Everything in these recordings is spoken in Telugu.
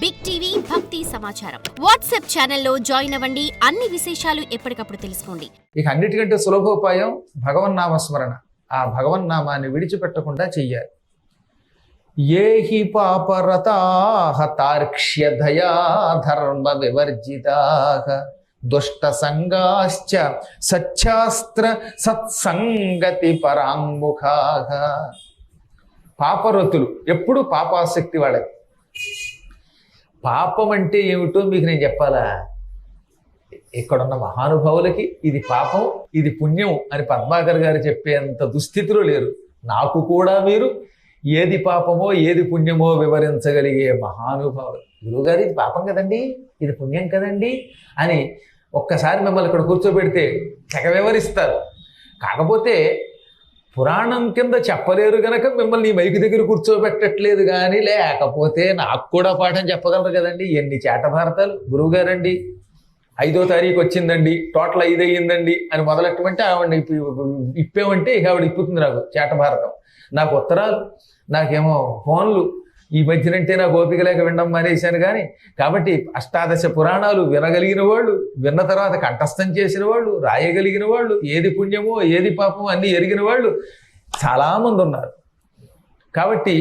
బిగ్ టీవీ భక్తి సమాచారం వాట్సాప్ ఛానల్లో జాయిన్ అవ్వండి. అన్ని విశేషాలు ఎప్పటికప్పుడు తెలుసుకోండి. ఇక అన్నిటికంటే సులభోపాయం భగవన్నామస్మరణ. ఆ భగవన్నామాన్ని విడిచిపెట్టకుండా చెయ్యాలి. ఏ హి పాపరతాహ తార్క్ష్యధయా ధర్మ వివర్జితాహ దుష్ట సంగాశ్చ సత్యాస్త్ర సత్సంగతి పరాంగుఖాహ పాపరతులు ఎప్పుడు పాపాసక్తి వాళ్ళకి. పాపం అంటే ఏమిటో మీకు నేను చెప్పాలా? ఇక్కడున్న మహానుభావులకి ఇది పాపం ఇది పుణ్యం అని పద్మాకర్ గారు చెప్పేంత దుస్థితిలో లేరు. నాకు కూడా మీరు ఏది పాపమో ఏది పుణ్యమో వివరించగలిగే మహానుభావులు. గురువుగారు ఇది పాపం కదండి ఇది పుణ్యం కదండి అని ఒక్కసారి మిమ్మల్ని ఇక్కడ కూర్చోబెడితే తెగ వివరిస్తారు. కాకపోతే పురాణం కింద చెప్పలేరు గనక మిమ్మల్ని మైకి దగ్గర కూర్చోబెట్టట్లేదు కానీ లేకపోతే నాకు కూడా పాఠం చెప్పగలరు కదండి. ఎన్ని చేట భారతాలు గురువుగారండి ఐదో తారీఖు వచ్చిందండి టోటల్ ఐదు అయ్యిందండి అని మొదలెట్టమంటే ఆవిడ ఇప్పేమంటే ఇక ఆవిడ ఇప్పుతుంది నాకు చేట భారతం నాకు ఉత్తరాలు నాకేమో ఫోన్లు ఈ మధ్యనంటే నాకు ఓపిక లేక వినడం మానేశాను కానీ కాబట్టి అష్టాదశ పురాణాలు వినగలిగిన వాళ్ళు విన్న తర్వాత కంఠస్థం చేసిన వాళ్ళు రాయగలిగిన వాళ్ళు ఏది పుణ్యమో ఏది పాపమో అన్నీ ఎరిగిన వాళ్ళు చాలామంది ఉన్నారు. కాబట్టి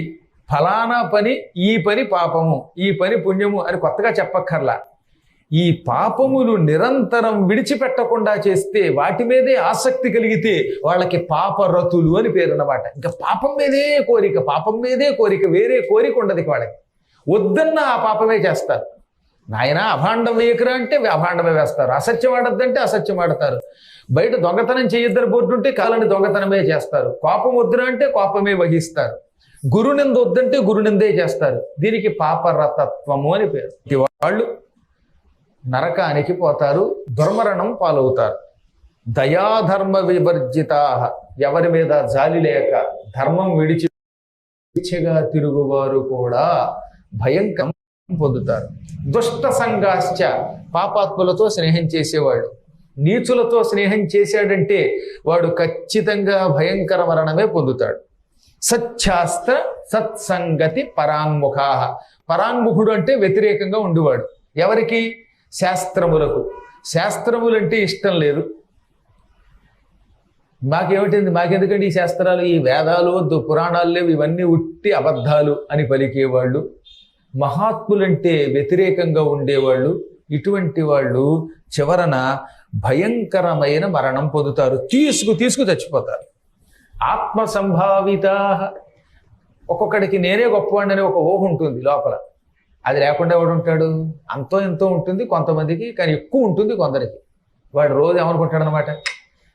ఫలానా పని ఈ పని పాపము ఈ పని పుణ్యము అని కొత్తగా చెప్పక్కర్లా. ఈ పాపములు నిరంతరం విడిచిపెట్టకుండా చేస్తే వాటి మీదే ఆసక్తి కలిగితే వాళ్ళకి పాపరతులు అని పేరు అన్నమాట ఇంకా పాపం మీదే కోరిక పాపం మీదే కోరిక వేరే కోరిక ఉండదు వాళ్ళకి. వద్దన్న ఆ పాపమే చేస్తారు. నాయన అభాండం వేయకురా అంటే అభాండమే వేస్తారు. అసత్యం ఆడద్దంటే అసత్యం ఆడతారు. బయట దొంగతనం చేయొద్దని బోర్డు ఉంటే కాలని దొంగతనమే చేస్తారు. కోపం వద్దురా అంటే కోపమే వహిస్తారు. గురునింద వద్దంటే గురునిందే చేస్తారు. దీనికి పాపరతత్వము అని పేరు. వాళ్ళు నరకానికి పోతారు దుర్మరణం పాలవుతారు. దయాధర్మ వివర్జిత. ఎవరి మీద జాలి లేక ధర్మం విడిచి స్వేచ్ఛగా తిరుగువారు కూడా భయంకరం పొందుతారు. దుష్ట సంఘాశ్చ పాపాత్ములతో స్నేహం చేసేవాడు. నీచులతో స్నేహం చేశాడంటే వాడు ఖచ్చితంగా భయంకర మరణమే పొందుతాడు. సత్శాస్త్ర సత్సంగతి పరాంగుఖా పరాంగుఖుడు అంటే వ్యతిరేకంగా ఉండేవాడు. ఎవరికి? శాస్త్రములకు. శాస్త్రములంటే ఇష్టం లేదు. మాకేమిటింది మాకెందుకంటే ఈ శాస్త్రాలు? ఈ వేదాలు వద్దు పురాణాలు లేవు. ఇవన్నీ ఉట్టి అబద్ధాలు అని పలికేవాళ్ళు. మహాత్ములంటే వ్యతిరేకంగా ఉండేవాళ్ళు. ఇటువంటి వాళ్ళు చివరన భయంకరమైన మరణం పొందుతారు. తీసుకు తీసుకు చచ్చిపోతారు. ఆత్మ సంభావిత ఒక్కొక్కడికి నేనే గొప్పవాడిని ఒక ఊహ ఉంటుంది లోపల. అది లేకుండా ఎవడు ఉంటాడు? అంతో ఎంతో ఉంటుంది కొంతమందికి కానీ ఎక్కువ ఉంటుంది కొందరికి. వాడు రోజు ఏమనుకుంటాడు అనమాట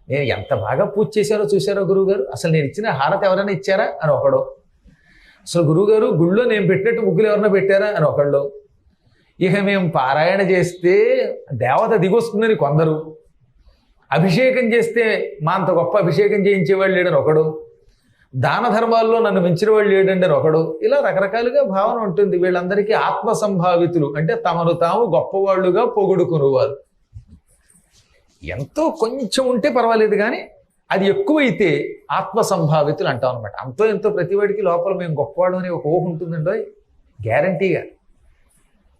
నేను ఎంత బాగా పూజ చేశారో చూశారో గురువుగారు? అసలు నేను ఇచ్చిన హారత ఎవరైనా ఇచ్చారా? అని ఒకడు. అసలు గురువుగారు గుళ్ళో నేను పెట్టినట్టు ముగ్గులు ఎవరైనా పెట్టారా? అని ఒకళ్ళు. ఇక మేము పారాయణ చేస్తే దేవత దిగొస్తుందని కొందరు. అభిషేకం చేస్తే మా అంత గొప్ప అభిషేకం చేయించేవాళ్ళు లేడని ఒకడు. దాన ధర్మాల్లో నన్ను మించిన వాళ్ళు లేడండి ఒకడు. ఇలా రకరకాలుగా భావన ఉంటుంది. వీళ్ళందరికీ ఆత్మ సంభావితులు అంటే తమను తాము గొప్పవాళ్ళుగా పొగుడుకునేవారు. ఎంతో కొంచెం ఉంటే పర్వాలేదు కానీ అది ఎక్కువైతే ఆత్మ సంభావితులు అంటాం అనమాట అంతో ఎంతో ప్రతివాడికి లోపల మేము గొప్పవాడు అని ఒక ఊహ ఉంటుందండో గ్యారంటీగా.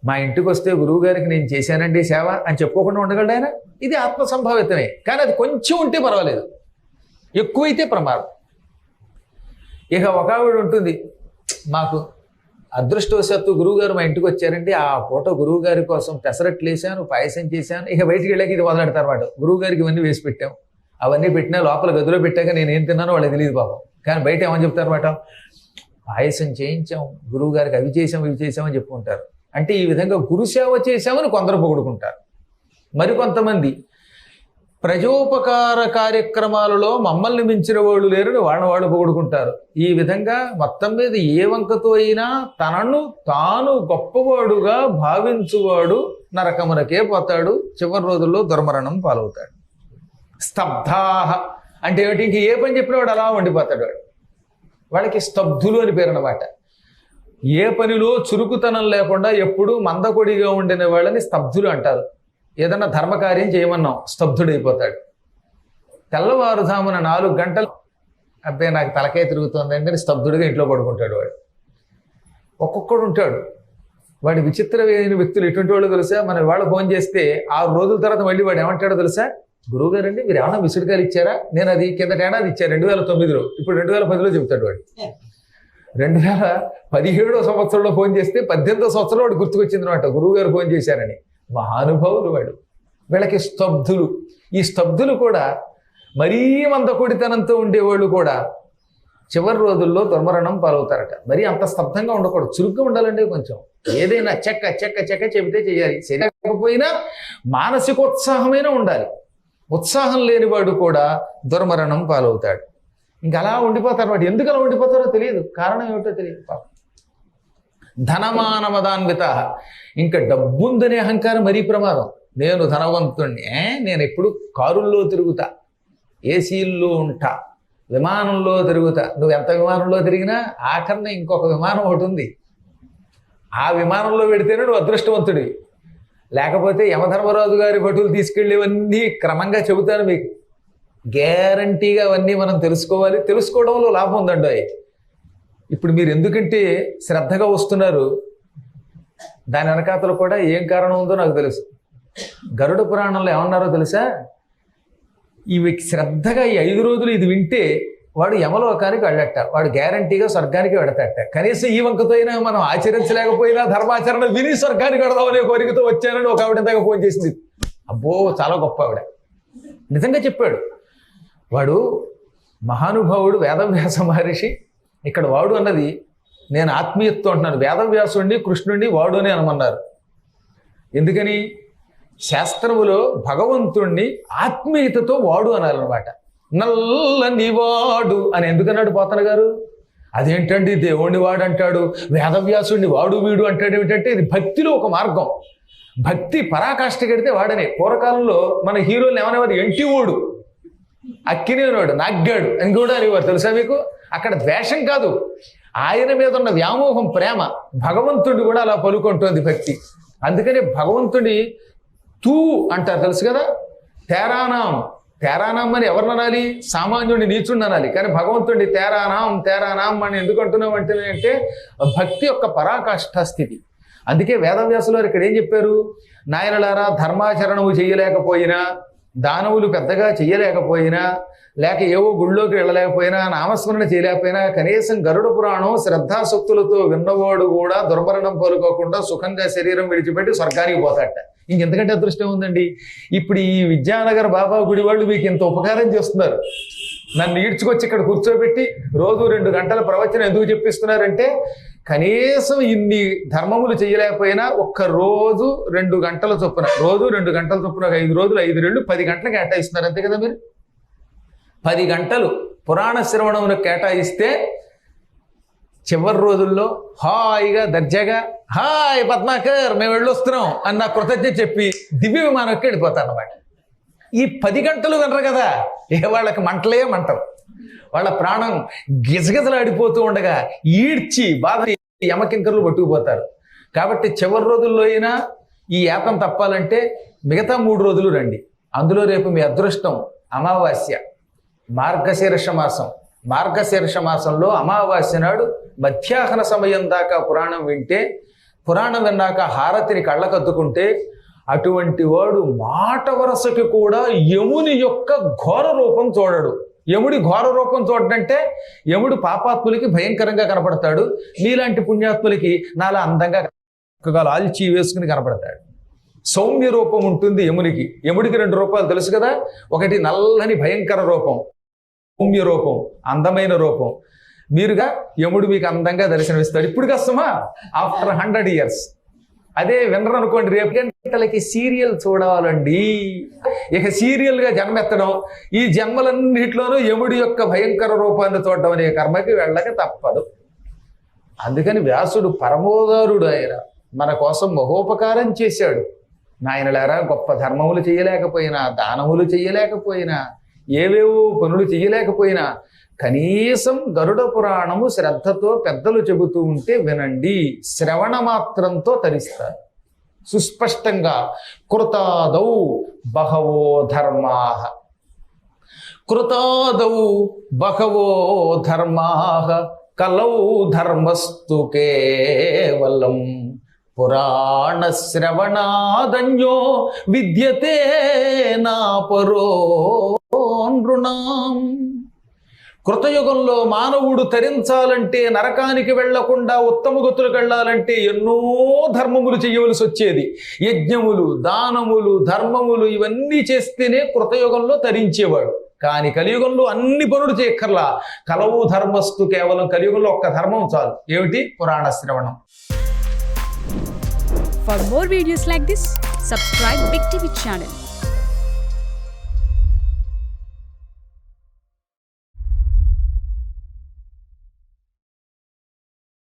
మా ఇంటికి వస్తే గురువు గారికి నేను చేశానండి సేవ అని చెప్పుకోకుండా ఉండగలడు ఆయన? ఇది ఆత్మ సంభావితమే కానీ అది కొంచెం ఉంటే పర్వాలేదు. ఎక్కువైతే ప్రమాదం. ఇక ఒక ఆవిడ ఉంటుంది. మాకు అదృష్టవశాత్తు గురువుగారు మా ఇంటికి వచ్చారండి. ఆ పూట గురువు గారి కోసం పెసరట్లు వేసాను పాయసం చేశాను. ఇక బయటికి వెళ్ళాక ఇది మొదలెడతారు అనమాట గురువు గారికి ఇవన్నీ వేసి పెట్టాం. అవన్నీ పెట్టినా లోపల గదిలో పెట్టాక నేను ఏం తిన్నానో వాళ్ళకి తెలియదు పాపం. కానీ బయట ఏమని చెప్తారన్నమాట? పాయసం చేయించాం గురువుగారికి అవి చేసాం ఇవి చేసామని చెప్పుకుంటారు. అంటే ఈ విధంగా గురుసేవ చేశామని కొందరు పొగుడుకుంటారు. మరికొంతమంది ప్రజోపకార కార్యక్రమాలలో మమ్మల్ని మించిన వాళ్ళు లేరని వాళ్ళని వాళ్ళు పొగుడుకుంటారు. ఈ విధంగా మొత్తం మీద ఏ వంకతో అయినా తనను తాను గొప్పవాడుగా భావించువాడు నరకమునకే పోతాడు. చివరి రోజుల్లో దుర్మరణం పాలవుతాడు. స్తబ్ధాహ అంటే ఏమిటి? ఇంక ఏ పని చెప్పినా వాడు అలా ఉండిపోతాడు వాడు. వాళ్ళకి స్తబ్ధులు అని పేరు అనమాట ఏ పనిలో చురుకుతనం లేకుండా ఎప్పుడూ మందకొడిగా ఉండిన వాళ్ళని స్తబ్ధులు అంటారు. ఏదన్నా ధర్మకార్యం చేయమన్నాం స్తబ్దుడైపోతాడు. తెల్లవారుజామున నాలుగు గంటలు అబ్బాయి నాకు తలకాయ తిరుగుతుంది అంటే స్తబ్దుడిగా ఇంట్లో పడుకుంటాడు వాడు. ఒక్కొక్కడు ఉంటాడు. వాడి విచిత్రమైన వ్యక్తులు ఎటువంటి వాళ్ళు తెలుసా? మన వాళ్ళు ఫోన్ చేస్తే ఆరు రోజుల తర్వాత మళ్ళీ వాడు ఏమంటాడో తెలుసా? గురువు గారండి మీరు ఏమన్నా విసుడికాయలు ఇచ్చారా? నేను అది కింద ఏడాది ఇచ్చాను? రెండు వేల తొమ్మిదిలో. ఇప్పుడు రెండు వేల పదిలో చెబుతాడు వాడు. రెండు వేల పదిహేడో సంవత్సరంలో ఫోన్ చేస్తే పద్దెనిమిదో సంవత్సరంలో వాడు గుర్తుకొచ్చింది అనమాట గురువు గారు ఫోన్ చేశారని. మహానుభావులు వాడు. వీళ్ళకి స్తబ్దులు. ఈ స్తబ్దులు కూడా మరీ మందకొడితనంతో ఉండేవాళ్ళు కూడా చివరి రోజుల్లో దుర్మరణం పాలవుతారట. మరీ అంత స్తబ్దంగా ఉండకూడదు. చురుగ్గా ఉండాలండి కొంచెం. ఏదైనా చెక్క చెక్క చెక్క చెబితే చేయాలి. చేయకపోయినా మానసికోత్సాహమైన ఉండాలి. ఉత్సాహం లేనివాడు కూడా దుర్మరణం పాలవుతాడు. ఇంకా అలా ఉండిపోతారు వాడు. ఎందుకు అలా ఉండిపోతారో తెలియదు. కారణం ఏమిటో తెలియదు. పాపం. ధనమానమదాన్విత. ఇంకా డబ్బుందనే అహంకారం మరీ ప్రమాదం. నేను ధనవంతుణ్ణి నేను ఎప్పుడు కారుల్లో తిరుగుతా ఏసీల్లో ఉంటా విమానంలో తిరుగుతా. నువ్వు ఎంత విమానంలో తిరిగినా ఆఖరిన ఇంకొక విమానం ఒకటి ఉంది. ఆ విమానంలో పెడితేనే నువ్వు అదృష్టవంతుడివి. లేకపోతే యమధర్మరాజు గారి భటులు తీసుకెళ్ళేవన్నీ క్రమంగా చెబుతాను మీకు. గ్యారంటీగా అవన్నీ మనం తెలుసుకోవాలి. తెలుసుకోవడంలో లాభం ఉందండి ఇప్పుడు మీరు ఎందుకంటే శ్రద్ధగా వస్తున్నారు దాని వెనకాతలు కూడా ఏం కారణం ఉందో నాకు తెలుసు. గరుడ పురాణంలో ఏమన్నారో తెలుసా? ఇవి శ్రద్ధగా ఈ ఐదు రోజులు ఇది వింటే వాడు యమలోకానికి వెళ్ళట వాడు గ్యారంటీగా స్వర్గానికి వెడతట. కనీసం ఈ వంకతో అయినా మనం ఆచరించలేకపోయినా ధర్మాచరణ విని స్వర్గానికి వెడదామనే కోరికతో వచ్చానని ఒక ఆవిడ దాకా ఫోన్ చేసింది. అబ్బో చాలా గొప్ప ఆవిడ. నిజంగా చెప్పాడు. వాడు మహానుభావుడు వేదవ్యాస మహర్షి ఇక్కడ వాడు అన్నది నేను ఆత్మీయత్వం అంటున్నాను. వేదవ్యాసుడిని కృష్ణుడిని వాడు అని అనమన్నారు. ఎందుకని? శాస్త్రములో భగవంతుణ్ణి ఆత్మీయతతో వాడు అనాలన్నమాట. నల్లని వాడు అని ఎందుకన్నాడు పోతన గారు? అదేంటండి? దేవుణ్ణి వాడు అంటాడు వేదవ్యాసుడిని వాడు వీడు అంటాడు ఏమిటంటే ఇది భక్తిలో ఒక మార్గం. భక్తి పరాకాష్ఠ కడితే వాడనే. పూర్వకాలంలో మన హీరోలు ఏమనేవారు? ఓడు అక్కినేవాడు నాగ్గాడు. అని కూడా అనేవారు తెలుసా మీకు? అక్కడ ద్వేషం కాదు. ఆయన మీద ఉన్న వ్యామోహం ప్రేమ భగవంతుడు కూడా అలా పలుకుంటోంది భక్తి. అందుకని భగవంతుడి తూ అంటారు తెలుసు కదా? తేరానాం. తేరానాం అని ఎవరిని అనాలి? సామాన్యుడిని నీచుండి అనాలి. కానీ భగవంతుడి తేరానాం తేరానాం అని ఎందుకు అంటున్నాం అంటే అంటే భక్తి యొక్క పరాకాష్ఠ స్థితి. అందుకే వేదవ్యాసులు వారు ఇక్కడ ఏం చెప్పారు? నాయనలారా ధర్మాచరణము చేయలేకపోయినా దానవులు పెద్దగా చేయలేకపోయినా లేక ఏవో గుళ్ళోకి వెళ్ళలేకపోయినా నామస్మరణ చేయలేకపోయినా కనీసం గరుడ పురాణం శ్రద్ధాశక్తులతో విన్నవాడు కూడా దుర్మరణం కోలుకోకుండా సుఖంగా శరీరం విడిచిపెట్టి స్వర్గానికి పోతాట ఇంకెంతకంటే అదృష్టం ఉందండి. ఇప్పుడు ఈ విద్యానగర్ బాబా గుడి వాళ్ళు మీకు ఇంత ఉపకారం చేస్తున్నారు. నన్ను ఈడ్చుకొచ్చి ఇక్కడ కూర్చోబెట్టి రోజు రెండు గంటల ప్రవచనం ఎందుకు చెప్పిస్తున్నారంటే కనీసం ఇన్ని ధర్మములు చేయలేకపోయినా ఒక్క రోజు రెండు గంటల చొప్పున రోజు రెండు గంటల చొప్పున ఒక ఐదు రోజులు ఐదు రెండు పది గంటలు కేటాయిస్తున్నారు అంతే కదా మీరు? పది గంటలు పురాణ శ్రవణమును కేటాయిస్తే చివరి రోజుల్లో హాయిగా దర్జాగా హాయ్ పద్మాకర్ మేము వెళ్ళొస్తున్నాం అన్న కృతజ్ఞత చెప్పి దివ్య విమానంకి వెళ్ళిపోతాను అన్నమాట ఈ పది గంటలు వినరు కదా ఏ వాళ్ళకి మంటలే మంటలు వాళ్ళ ప్రాణం గిజగిజలాడిపోతూ ఉండగా ఈడ్చి బాధ యమకింకర్లు పట్టుకుపోతారు. కాబట్టి చివరి రోజుల్లో అయినా ఈ ఏతం తప్పాలంటే మిగతా మూడు రోజులు రండి. అందులో రేపు మీ అదృష్టం అమావాస్య మార్గశీర్ష మాసం. మార్గశీర్ష మాసంలో అమావాస్య నాడు మధ్యాహ్న సమయం దాకా పురాణం వింటే పురాణం విన్నాక హారతిని కళ్ళకద్దుకుంటే అటువంటి వాడు మాట వరసకి కూడా యముని యొక్క ఘోర రూపం చూడడు. యముడి ఘోర రూపం చూడటంటే యముడు పాపాత్ములకి భయంకరంగా కనపడతాడు నీలాంటి పుణ్యాత్ములకి నాలా అందంగా చక్కగా లాల్చి వేసుకుని కనపడతాడు. సౌమ్య రూపం ఉంటుంది యమునికి. యముడికి రెండు రూపాలు తెలుసు కదా? ఒకటి నల్లని భయంకర రూపం సౌమ్య రూపం అందమైన రూపం. మీరుగా యముడు మీకు అందంగా దర్శనమిస్తాడు. ఇప్పుడు కష్టమా ఆఫ్టర్ హండ్రెడ్ ఇయర్స్. అదే వినరు అనుకోండి రేపు గంటలకి సీరియల్ చూడాలండి? ఇక సీరియల్గా జన్మెత్తడం ఈ జన్మలన్నిటిలోనూ యముడి యొక్క భయంకర రూపాన్ని చూడడం అనే కర్మకి వెళ్ళక తప్పదు. అందుకని వ్యాసుడు పరమోదారుడు ఆయన. మన కోసం మహోపకారం చేశాడు. నాయనలారా గొప్ప ధర్మములు చేయలేకపోయినా దానములు చేయలేకపోయినా ఏవేవో పనులు చేయలేకపోయినా కనీసం గరుడ పురాణము శ్రద్ధతో పెద్దలు చెబుతూ ఉంటే వినండి. శ్రవణ మాత్రంతో తరిస్తారు. సుస్పష్టంగా కృతాదౌ బహవో ధర్మా. కృతాదౌ బహవో ధర్మా కలౌ ధర్మస్తు కేవలం. పురాణ శ్రవణాదన్యో విద్యతే నా పరో నృణాం కృతయుగంలో మానవుడు తరించాలంటే నరకానికి వెళ్ళకుండా ఉత్తమ గతులకు వెళ్ళాలంటే ఎన్నో ధర్మములు చేయవలసి వచ్చేది. యజ్ఞములు దానములు ధర్మములు ఇవన్నీ చేస్తేనే కృతయుగంలో తరించేవాడు. కానీ కలియుగంలో అన్ని పనులు చేయక్కర్లా. కలవు ధర్మస్తు కేవలం కలియుగంలో ఒక్క ధర్మం చాలు. ఏమిటి? పురాణ శ్రవణం. For more videos like this subscribe Big TV channel